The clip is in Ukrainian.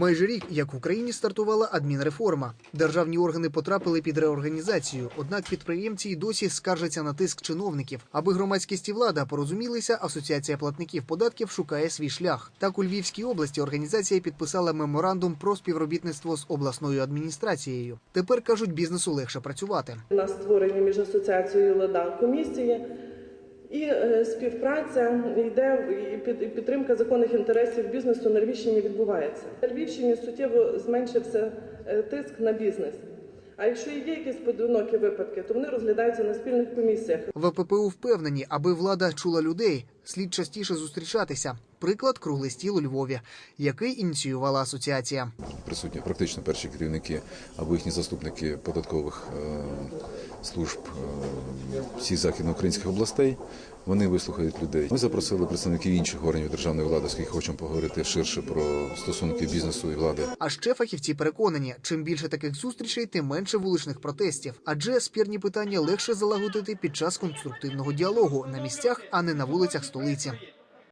Майже рік, як в Україні стартувала адмінреформа. Державні органи потрапили під реорганізацію. Однак підприємці й досі скаржаться на тиск чиновників. Аби громадськість і влада порозумілися, асоціація платників податків шукає свій шлях. Так у Львівській області організація підписала меморандум про співробітництво з обласною адміністрацією. Тепер кажуть, бізнесу легше працювати. У нас створені між асоціацією ЛЕДА комісії, і е, співпраця йде і під- підтримка законних інтересів бізнесу на Львівщині відбувається. На Львівщині суттєво зменшився е, тиск на бізнес. А якщо є якісь поодинокі випадки, то вони розглядаються на спільних комісіях. ВППУ впевнені, аби влада чула людей, слід частіше зустрічатися. Приклад круглий стіл у Львові, який ініціювала асоціація. присутні практично перші керівники або їхні заступники податкових е, служб е, всіх західноукраїнських областей. Вони вислухають людей. Ми запросили представників інших органів державної влади, оскільки хочемо поговорити ширше про стосунки бізнесу і влади. А ще фахівці переконані, чим більше таких зустрічей, тим менше вуличних протестів. Адже спірні питання легше залагодити під час конструктивного діалогу на місцях, а не на вулицях столиці.